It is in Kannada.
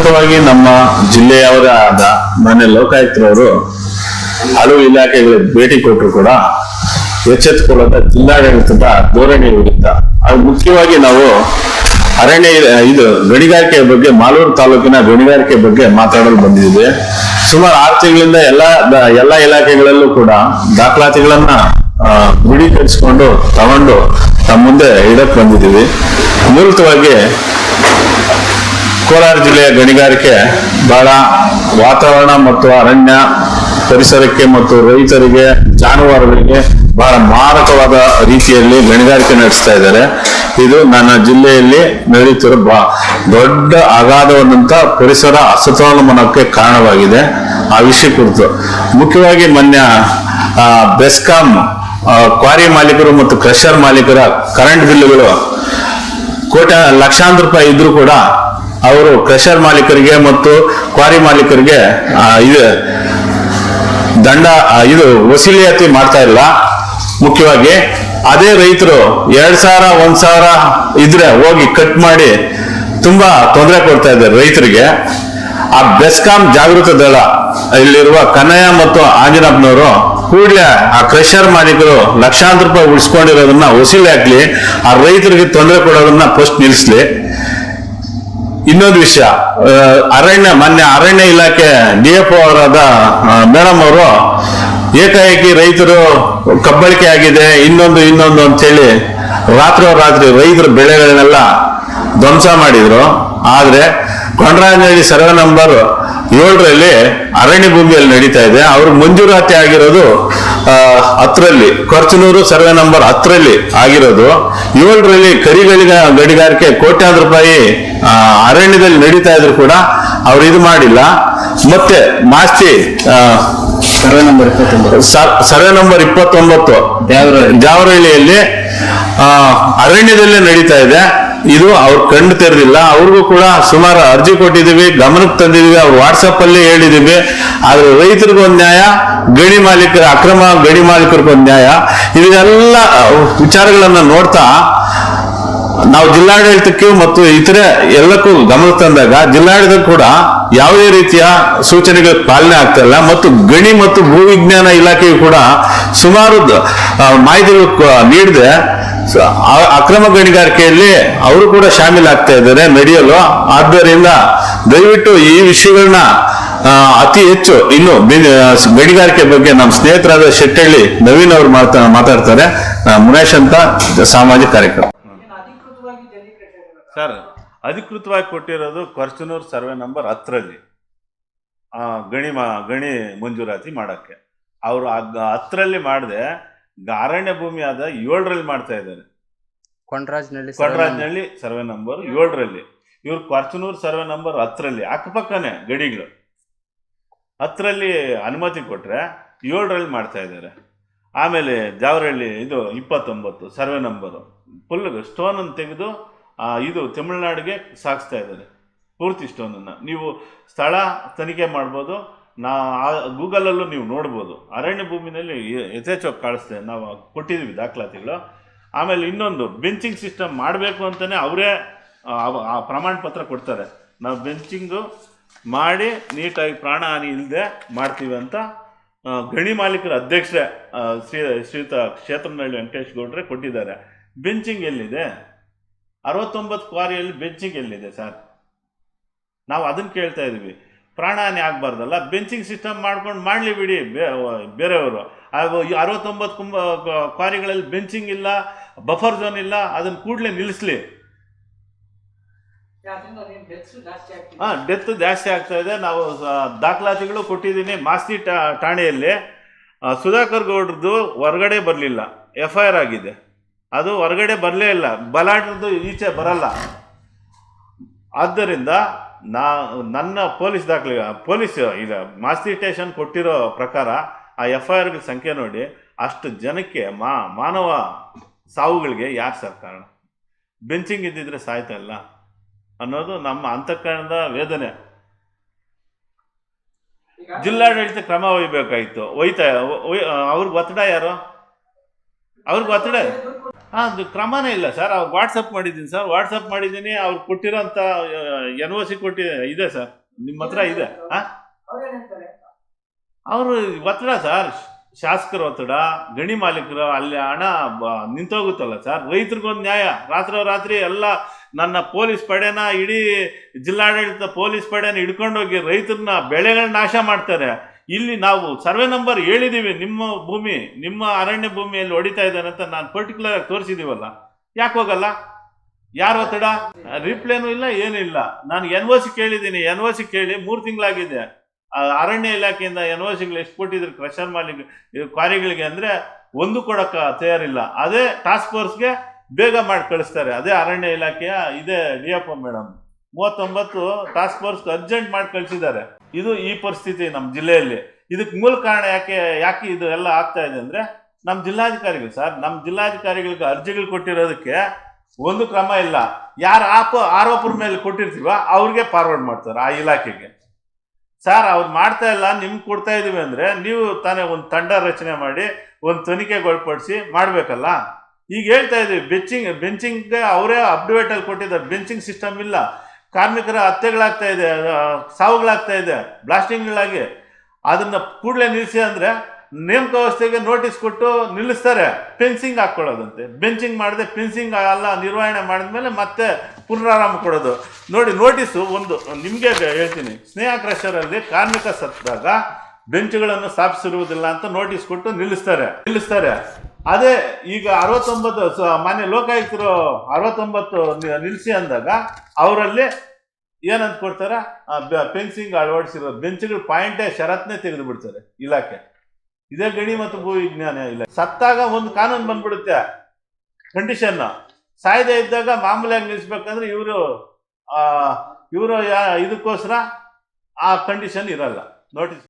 ಪ್ರಪ್ರಥಮವಾಗಿ ನಮ್ಮ ಜಿಲ್ಲೆಯವರೇ ಆದ ಮಾನ್ಯ ಲೋಕಾಯುಕ್ತರವರು ಹಲವು ಇಲಾಖೆಗಳಿಗೆ ಭೇಟಿ ಕೊಟ್ಟರು ಕೂಡ ಎಚ್ಚೆತ್ತುಕೊಳ್ಳದ ಜಿಲ್ಲಾಡಳಿತದ ಧೋರಣೆ ವಿರುದ್ಧ. ಅದು ಮುಖ್ಯವಾಗಿ ನಾವು ಅರಣ್ಯ ಇದು ಗಣಿಗಾರಿಕೆ ಬಗ್ಗೆ ಮಾಲೂರು ತಾಲೂಕಿನ ಗಣಿಗಾರಿಕೆ ಬಗ್ಗೆ ಮಾತಾಡಲು ಬಂದಿದೆ ಸುಮಾರು ಆರು ತಿಂಗಳಿಂದ ಎಲ್ಲ ಎಲ್ಲ ಇಲಾಖೆಗಳಲ್ಲೂ ಕೂಡ ದಾಖಲಾತಿಗಳನ್ನ ದೃಢೀಕರಿಸಿಕೊಂಡು ತಗೊಂಡು ತಮ್ಮ ಮುಂದೆ ಇಡಕ್ ಬಂದಿದ್ದೀವಿ. ಮೂಲತವಾಗಿ ಕೋಲಾರ ಜಿಲ್ಲೆಯ ಗಣಿಗಾರಿಕೆ ಬಹಳ ವಾತಾವರಣ ಮತ್ತು ಅರಣ್ಯ ಪರಿಸರಕ್ಕೆ ಮತ್ತು ರೈತರಿಗೆ, ಜಾನುವಾರುಗಳಿಗೆ ಬಹಳ ಮಾರಕವಾದ ರೀತಿಯಲ್ಲಿ ಗಣಿಗಾರಿಕೆ ನಡೆಸ್ತಾ ಇದ್ದಾರೆ. ಇದು ನನ್ನ ಜಿಲ್ಲೆಯಲ್ಲಿ ನಡೆಯುತ್ತಿರುವ ದೊಡ್ಡ ಅಗಾಧವಾದಂಥ ಪರಿಸರ ಅಸತೋಲನಕ್ಕೆ ಕಾರಣವಾಗಿದೆ ಆ ವಿಷಯ ಕುರಿತು. ಮುಖ್ಯವಾಗಿ ಮೊನ್ನೆ ಬೆಸ್ಕಾಂ ಕ್ವಾರಿ ಮಾಲೀಕರು ಮತ್ತು ಕ್ರಷರ್ ಮಾಲೀಕರ ಕರೆಂಟ್ ಬಿಲ್ಲುಗಳು ಕೋಟ ಲಕ್ಷಾಂತರ ರೂಪಾಯಿ ಇದ್ರೂ ಕೂಡ ಅವರು ಕ್ರಷರ್ ಮಾಲೀಕರಿಗೆ ಮತ್ತು ಕ್ವಾರಿ ಮಾಲೀಕರಿಗೆ ಇದು ದಂಡ ಇದು ವಸೂಲಿಯಾತಿ ಮಾಡ್ತಾ ಇಲ್ಲ ಮುಖ್ಯವಾಗಿ ಅದೇ ರೈತರು ಎರಡ್ ಸಾವಿರ, ಒಂದ್ ಸಾವಿರ ಇದ್ರೆ ಹೋಗಿ ಕಟ್ ಮಾಡಿ ತುಂಬಾ ತೊಂದರೆ ಕೊಡ್ತಾ ಇದ್ದಾರೆ ರೈತರಿಗೆ. ಆ ಬೆಸ್ಕಾಂ ಜಾಗೃತ ದಳ ಇಲ್ಲಿರುವ ಕನ್ನಯ್ಯ ಮತ್ತು ಆಂಜನಪ್ಪನವರು ಕೂಡಲೇ ಆ ಕ್ರಷರ್ ಮಾಲೀಕರು ಲಕ್ಷಾಂತರ ರೂಪಾಯಿ ಉಳಿಸ್ಕೊಂಡಿರೋದನ್ನ ವಸೂಲಿ ಹಾಕ್ಲಿ ಆ ರೈತರಿಗೆ ತೊಂದರೆ ಕೊಡೋದನ್ನ ಫಸ್ಟ್ ನಿಲ್ಲಿಸ್ಲಿ ಇನ್ನೊಂದು ವಿಷಯ ಅರಣ್ಯ ಮೊನ್ನೆ ಅರಣ್ಯ ಇಲಾಖೆ ಡಿ ಎಫ್ ಅವರಾದ ಮೇಡಮ್ ಅವರು ಏಕಾಏಕಿ ರೈತರು ಕಬ್ಬಳಿಕೆ ಆಗಿದೆ, ಇನ್ನೊಂದು ಇನ್ನೊಂದು ಅಂತೇಳಿ ರಾತ್ರೋರಾತ್ರಿ ರೈತರ ಬೆಳೆಗಳನ್ನೆಲ್ಲ ಧ್ವಂಸ ಮಾಡಿದ್ರು. ಆದ್ರೆ ಕೊಂಡ್ರಾಜಿ ಸರ್ವೆ ನಂಬರ್ ಏಳರಲ್ಲಿ ಅರಣ್ಯ ಭೂಮಿಯಲ್ಲಿ ನಡೀತಾ ಇದೆ. ಅವ್ರಿಗೆ ಮಂಜೂರಾತಿ ಆಗಿರೋದು ಆ, ಹತ್ತರಲ್ಲಿ ಖರ್ಚನೂರು ಸರ್ವೆ ನಂಬರ್ ಹತ್ತರಲ್ಲಿ ಆಗಿರೋದು. ಏಳರಲ್ಲಿ ಕರಿಗಳಿಗ ಗಣಿಗಾರಿಕೆ ಕೋಟ್ಯಾಂತರ ರೂಪಾಯಿ ಅರಣ್ಯದಲ್ಲಿ ನಡೀತಾ ಇದ್ರು ಕೂಡ ಅವ್ರು ಇದು ಮಾಡಿಲ್ಲ. ಮತ್ತೆ Masti survey number survey number ಇಪ್ಪತ್ತೊಂಬತ್ತು. ಜಾವರಹಳ್ಳಿಯಲ್ಲಿ ಅರಣ್ಯದಲ್ಲೇ ನಡೀತಾ ಇದೆ. ಇದು ಅವ್ರು ಕಂಡು ತೆರೆದಿಲ್ಲ. ಅವ್ರಿಗೂ ಕೂಡ ಸುಮಾರು ಅರ್ಜಿ ಕೊಟ್ಟಿದ್ದೀವಿ ಗಮನಕ್ಕೆ ತಂದಿದ್ದೀವಿ, ಅವ್ರು ವಾಟ್ಸಪ್ ಅಲ್ಲಿ ಹೇಳಿದೀವಿ ಆದ್ರೆ ರೈತರಿಗೂ ಒಂದು ನ್ಯಾಯ, ಗಣಿ ಮಾಲೀಕರ ಅಕ್ರಮ ಗಣಿ ಮಾಲೀಕರಿಗೊಂದು ನ್ಯಾಯ. ಇದೆಲ್ಲ ವಿಚಾರಗಳನ್ನ ನೋಡ್ತಾ ನಾವು ಜಿಲ್ಲಾಡಳಿತಕ್ಕೆ ಮತ್ತು ಇತರೆ ಎಲ್ಲಕ್ಕೂ ಗಮನ ತಂದಾಗ ಜಿಲ್ಲಾಡಳಿತ ಕೂಡ ಯಾವುದೇ ರೀತಿಯ ಸೂಚನೆಗಳ ಪಾಲನೆ ಆಗ್ತಾ ಇಲ್ಲ. ಮತ್ತು ಗಣಿ ಮತ್ತು ಭೂವಿಜ್ಞಾನ ಇಲಾಖೆಯು ಕೂಡ ಸುಮಾರು ಮಾಹಿತಿಗಳು ನೀಡದೆ ಸ- ಅಕ್ರಮ ಗಣಿಗಾರಿಕೆಯಲ್ಲಿ ಅವರು ಕೂಡ ಶಾಮೀಲಾಗ್ತಾ ಇದ್ದಾರೆ ನಡೆಯಲು ಆದ್ದರಿಂದ ದಯವಿಟ್ಟು ಈ ವಿಷಯಗಳನ್ನ ಅತಿ ಹೆಚ್ಚು ಇನ್ನು ಗಣಿಗಾರಿಕೆ ಬಗ್ಗೆ ನಮ್ಮ ಸ್ನೇಹಿತರಾದ ಶೆಟ್ಟಳ್ಳಿ, ನವೀನ್ ಅವರು ಮಾತಾ, ಮಾತಾಡ್ತಾರೆ. ಮುನೇಶ್ ಅಂತ ಸಾಮಾಜಿಕ ಕಾರ್ಯಕ್ರಮ. ಸರ್, ಅಧಿಕೃತವಾಗಿ ಕೊಟ್ಟಿರೋದು ಕೊರ್ಚನೂರು ಸರ್ವೆ ನಂಬರ್ ಹತ್ತರಲ್ಲಿ ಗಣಿ ಮಾ, ಗಣಿ ಮಂಜೂರಾತಿ ಮಾಡೋಕ್ಕೆ. ಅವರು ಹತ್ತರಲ್ಲಿ ಮಾಡದೆ ಅರಣ್ಯ ಭೂಮಿ ಆದ ಏಳರಲ್ಲಿ ಮಾಡ್ತಾ ಇದ್ದಾರೆ. ಕೊಂಡ್ರಾಜ್ನಳ್ಳಿ ಕೊಂಡ್ರಾಜ್ನಳ್ಳಿ ಸರ್ವೆ ನಂಬರ್ ಏಳರಲ್ಲಿ. ಇವ್ರು ಕೊರ್ಚನೂರು ಸರ್ವೆ ನಂಬರ್ ಹತ್ತರಲ್ಲಿ ಅಕ್ಕಪಕ್ಕನೇ ಗಡಿಗಳು. ಹತ್ತರಲ್ಲಿ ಅನುಮತಿ ಕೊಟ್ಟರೆ ಏಳರಲ್ಲಿ ಮಾಡ್ತಾ ಇದ್ದಾರೆ. ಆಮೇಲೆ ಜಾವರಳ್ಳಿ ಇದು ಇಪ್ಪತ್ತೊಂಬತ್ತು ಸರ್ವೆ ನಂಬರು ಫುಲ್ ಸ್ಟೋನನ್ನು ತೆಗೆದು ಇದು ತಮಿಳುನಾಡಿಗೆ ಸಾಗಿಸ್ತಾ ಇದ್ದಾರೆ. ಪೂರ್ತಿ ಸ್ಟೋನನ್ನು. ನೀವು ಸ್ಥಳ ತನಿಖೆ ಮಾಡ್ಬೋದು ನಾ ಗೂಗಲಲ್ಲೂ ನೀವು ನೋಡ್ಬೋದು. ಅರಣ್ಯ ಭೂಮಿನಲ್ಲಿ ಯಥೇಚ್ಛವಾಗಿ ಕಾಣಿಸ್ತೇವೆ ನಾವು ಕೊಟ್ಟಿದ್ದೀವಿ ದಾಖಲಾತಿಗಳು. ಆಮೇಲೆ ಇನ್ನೊಂದು ಬೆಂಚಿಂಗ್ ಸಿಸ್ಟಮ್ ಮಾಡಬೇಕು ಅಂತಲೇ ಅವರೇ, ಆ ಪ್ರಮಾಣ ಪತ್ರ ಕೊಡ್ತಾರೆ. ನಾವು ಬೆಂಚಿಂಗು ಮಾಡಿ ನೀಟಾಗಿ ಪ್ರಾಣ ಹಾನಿ ಇಲ್ಲದೆ ಮಾಡ್ತೀವಿ ಅಂತ ಗಣಿ ಮಾಲೀಕರ ಅಧ್ಯಕ್ಷೆ ಶ್ರೀ ಶ್ರೀತ ಕ್ಷೇತ್ರನಹಳ್ಳಿ ವೆಂಕಟೇಶ್ ಗೌಡ್ರೆ ಕೊಟ್ಟಿದ್ದಾರೆ. ಬೆಂಚಿಂಗ್ ಎಲ್ಲಿದೆ? ಅರವತ್ತೊಂಬತ್ತು ಕ್ವಾರಿಯಲ್ಲಿ ಬೆಂಚಿಂಗ್ ಎಲ್ಲಿದೆ ಸರ್ ನಾವು ಅದನ್ನು ಕೇಳ್ತಾ ಇದ್ದೀವಿ ಪ್ರಾಣಹಾನಿ ಆಗಬಾರ್ದಲ್ಲ? ಬೆಂಚಿಂಗ್ ಸಿಸ್ಟಮ್ ಮಾಡ್ಕೊಂಡು ಮಾಡಲಿ ಬಿಡಿ ಬೇ- ಬೇರೆಯವರು. ಹಾಗೂ ಈ ಅರವತ್ತೊಂಬತ್ತು ಕುಂಬ ಕ್ವಾರಿಗಳಲ್ಲಿ ಬೆಂಚಿಂಗ್ ಇಲ್ಲ ಬಫರ್ ಝೋನ್ ಇಲ್ಲ ಅದನ್ನು ಕೂಡಲೇ ನಿಲ್ಲಿಸಲಿ ಹಾಂ ಡೆತ್ ಜಾಸ್ತಿ ಆಗ್ತಾ ಇದೆ. ನಾವು ದಾಖಲಾತಿಗಳು ಕೊಟ್ಟಿದ್ದೀನಿ ಮಾಸ್ತಿ ಠಾಣೆಯಲ್ಲಿ. ಸುಧಾಕರ್ ಗೌಡ್ರದ್ದು ಹೊರಗಡೆ ಬರಲಿಲ್ಲ. ಎಫ್ ಐ ಆರ್ ಆಗಿದೆ. ಅದು ಹೊರಗಡೆ ಬರಲೇ ಇಲ್ಲ. ಬಲಾಟದ್ದು ಈಚೆ ಬರಲ್ಲ. ಆದ್ದರಿಂದ ನಾ, ನನ್ನ ಪೊಲೀಸ್ ದಾಖಲೆ, ಪೊಲೀಸ್ ಇದು ಮಾಸ್ತಿ ಸ್ಟೇಷನ್ ಕೊಟ್ಟಿರೋ ಪ್ರಕಾರ ಆ ಎಫ್ ಐ ಆರ್ಗಳ ಸಂಖ್ಯೆ ನೋಡಿ, ಅಷ್ಟು ಜನಕ್ಕೆ ಮಾ, ಮಾನವ ಸಾವುಗಳಿಗೆ ಯಾರು ಸರ್ ಕಾರಣ? ಬೆಂಚಿಂಗ್ ಇದ್ದಿದ್ರೆ ಸಾಯ್ತಾ ಇಲ್ಲ ಅನ್ನೋದು ನಮ್ಮ ಅಂತಃಕರಣದ ವೇದನೆ. ಜಿಲ್ಲಾಡಳಿತ ಕ್ರಮ ಒಯ್ಬೇಕಾಯ್ತು ಒಯ್ತಾ ಒಯ್- ಅವ್ರಿಗೆ ಒತ್ತಡ ಯಾರು? ಅವ್ರಿಗೆ ಒತ್ತಡ ಅದು ಕ್ರಮನೇ ಇಲ್ಲ ಸರ್. ಅವ್ರು ವಾಟ್ಸಪ್ ಮಾಡಿದ್ದೀನಿ ಸರ್. ವಾಟ್ಸಪ್ ಮಾಡಿದ್ದೀನಿ, ಅವ್ರು ಕೊಟ್ಟಿರೋಂಥ ಎನ್ ಒ ಸಿ ಕೊಟ್ಟಿ, ಇದೆ ಸರ್. ನಿಮ್ಮ ಹತ್ರ ಇದೆ. ಹಾಂ ಅವರು ಒತ್ತಡ ಸರ್. ಶಾಸಕರ ಒತ್ತಡ, ಗಣಿ ಮಾಲೀಕರು, ಅಲ್ಲಿ ಹಣ ನಿಂತೋಗುತ್ತಲ್ಲ ಸರ್. ರೈತರಿಗೊಂದು ನ್ಯಾಯ. ರಾತ್ರಿ ಎಲ್ಲ ನನ್ನ ಪೊಲೀಸ್ ಪಡೆನ ಇಡೀ ಜಿಲ್ಲಾಡಳಿತ ಪೊಲೀಸ್ ಪಡೆನ ಹಿಡ್ಕೊಂಡೋಗಿ ರೈತರನ್ನ ಬೆಳೆಗಳನ್ನ ನಾಶ ಮಾಡ್ತಾರೆ. ಇಲ್ಲಿ ನಾವು ಸರ್ವೆ ನಂಬರ್ ಹೇಳಿದ್ದೀವಿ ನಿಮ್ಮ ಭೂಮಿ, ನಿಮ್ಮ ಅರಣ್ಯ ಭೂಮಿಯಲ್ಲಿ ಹೊಡಿತಾ ಇದ್ದಾರೆ ಅಂತ ನಾನು ಪರ್ಟಿಕ್ಯುಲರ್ ಆಗಿ ತೋರಿಸಿದ್ದೀವಲ್ಲ ಯಾಕೆ ಹೋಗಲ್ಲ? ಯಾರು ಒತ್ತಡ? ರಿಪ್ಲೇನೂ ಇಲ್ಲ, ಏನೂ ಇಲ್ಲ. ನಾನು ಎನ್ ಒ ಸಿ ಕೇಳಿದ್ದೀನಿ ಎನ್ ಒ ಸಿ ಕೇಳಿ, ಮೂರು ತಿಂಗಳಾಗಿದೆ. ಅರಣ್ಯ ಇಲಾಖೆಯಿಂದ ಎನ್ ಒ ಸಿಗಳು ಎಷ್ಟು ಕೊಟ್ಟಿದ್ರು ಕ್ರಷರ್ ಮಾಲಿಕ್ ಕ್ವಾರಿಗಳಿಗೆ ಅಂದರೆ ಒಂದು ಕೊಡೋಕೆ ತಯಾರಿಲ್ಲ. ಅದೇ ಟಾಸ್ಕ್ ಫೋರ್ಸ್ಗೆ ಬೇಗ ಮಾಡಿ ಕಳಿಸ್ತಾರೆ. ಅದೇ ಅರಣ್ಯ ಇಲಾಖೆಯ ಇದೇ ಡಿ ಎಫ್ ಮೇಡಮ್ ಮೂವತ್ತೊಂಬತ್ತು ಟಾಸ್ಕ್ ಫೋರ್ಸ್ ಅರ್ಜೆಂಟ್ ಮಾಡಿ ಕಳಿಸಿದ್ದಾರೆ. ಇದು ಈ ಪರಿಸ್ಥಿತಿ ನಮ್ಮ ಜಿಲ್ಲೆಯಲ್ಲಿ. ಇದಕ್ಕೆ ಮೂಲ ಕಾರಣ ಯಾಕೆ ಯಾಕೆ ಇದು ಎಲ್ಲ ಆಗ್ತಾ ಇದೆ ಅಂದರೆ ನಮ್ಮ ಜಿಲ್ಲಾಧಿಕಾರಿಗಳು ಸರ್, ನಮ್ಮ ಜಿಲ್ಲಾಧಿಕಾರಿಗಳಿಗೆ ಅರ್ಜಿಗಳು ಕೊಟ್ಟಿರೋದಕ್ಕೆ ಒಂದು ಕ್ರಮ ಇಲ್ಲ. ಯಾರು ಆಪ ಆರೋಪರ ಮೇಲೆ ಕೊಟ್ಟಿರ್ತೀವ ಅವ್ರಿಗೆ ಫಾರ್ವರ್ಡ್ ಮಾಡ್ತಾರೆ ಆ ಇಲಾಖೆಗೆ. ಸರ್, ಅವ್ರು ಮಾಡ್ತಾ ಇಲ್ಲ ನಿಮ್ಗೆ ಕೊಡ್ತಾ ಇದ್ದೀವಿ ಅಂದರೆ ನೀವು ತಾನೇ ಒಂದು ತಂಡ ರಚನೆ ಮಾಡಿ, ಒಂದು ತನಿಖೆಗೊಳಪಡಿಸಿ ಮಾಡಬೇಕಲ್ಲ? ಈಗ ಹೇಳ್ತಾ ಇದ್ದೀವಿ ಬೆಂಚಿಂಗ್ ಬೆಂಚಿಂಗ್ಗೆ ಅವರೇ ಅಪ್ಡೇಟಲ್ಲಿ ಕೊಟ್ಟಿದ್ದಾರೆ, ಬೆಂಚಿಂಗ್ ಸಿಸ್ಟಮ್ ಇಲ್ಲ. ಕಾರ್ಮಿಕರ ಹತ್ಯೆಗಳಾಗ್ತಾ ಇದೆ ಸಾವುಗಳಾಗ್ತಾ ಇದೆ, ಬ್ಲಾಸ್ಟಿಂಗ್ಗಳಾಗಿ. ಅದನ್ನ ಕೂಡಲೇ ನಿಲ್ಲಿಸಿ ಅಂದ್ರೆ ನೇಮಕ ವ್ಯವಸ್ಥೆಗೆ ನೋಟಿಸ್ ಕೊಟ್ಟು ನಿಲ್ಲಿಸ್ತಾರೆ. ಫೆನ್ಸಿಂಗ್ ಹಾಕ್ಕೊಳ್ಳೋದಂತೆ ಬೆಂಚಿಂಗ್ ಮಾಡದೆ ಫೆನ್ಸಿಂಗ್ ಎಲ್ಲ ನಿರ್ವಹಣೆ ಮಾಡಿದ್ಮೇಲೆ ಮತ್ತೆ ಪುನರಾರಂಭ ಕೊಡೋದು. ನೋಡಿ, ನೋಟಿಸು ಒಂದು, ನಿಮಗೆ ಹೇಳ್ತೀನಿ. ಸ್ನೇಹ ಕ್ರಷರಲ್ಲಿ ಕಾರ್ಮಿಕ ಸತ್ತಾಗ ಬೆಂಚುಗಳನ್ನು ಸ್ಥಾಪಿಸಿರುವುದಿಲ್ಲ ಅಂತ ನೋಟಿಸ್ ಕೊಟ್ಟು ನಿಲ್ಲಿಸ್ತಾರೆ. ನಿಲ್ಲಿಸ್ತಾರೆ. ಅದೇ ಈಗ ಅರವತ್ತೊಂಬತ್ತು ಮಾನ್ಯ ಲೋಕಾಯುಕ್ತರು ಅರವತ್ತೊಂಬತ್ತು ನಿಲ್ಲಿಸಿ ಅಂದಾಗ ಅವರಲ್ಲಿ ಏನಂತ ಕೊಡ್ತಾರೆ? ಫೆನ್ಸಿಂಗ್ ಅಳವಡಿಸಿರೋ ಬೆಂಚ್ಗಳು ಪಾಯಿಂಟೇ ಷರತ್ನೇ ತೆಗೆದು ಬಿಡ್ತಾರೆ ಇಲಾಖೆ. ಇದೇ ಗಣಿ ಮತ್ತು ಭೂ ವಿಜ್ಞಾನ ಇಲ್ಲ ಸತ್ತಾಗ ಒಂದು ಕಾನೂನು ಬಂದ್ಬಿಡುತ್ತೆ ಕಂಡೀಷನ್ ಸಾಯದೆ ಇದ್ದಾಗ ಮಾಮೂಲಿಯಾಗಿ ನಿಲ್ಲಿಸ್ಬೇಕಂದ್ರೆ ಇವರು ಇವರು ಇದಕ್ಕೋಸ್ಕರ ಆ ಕಂಡೀಷನ್ ಇರಲ್ಲ. ನೋಟಿಸ್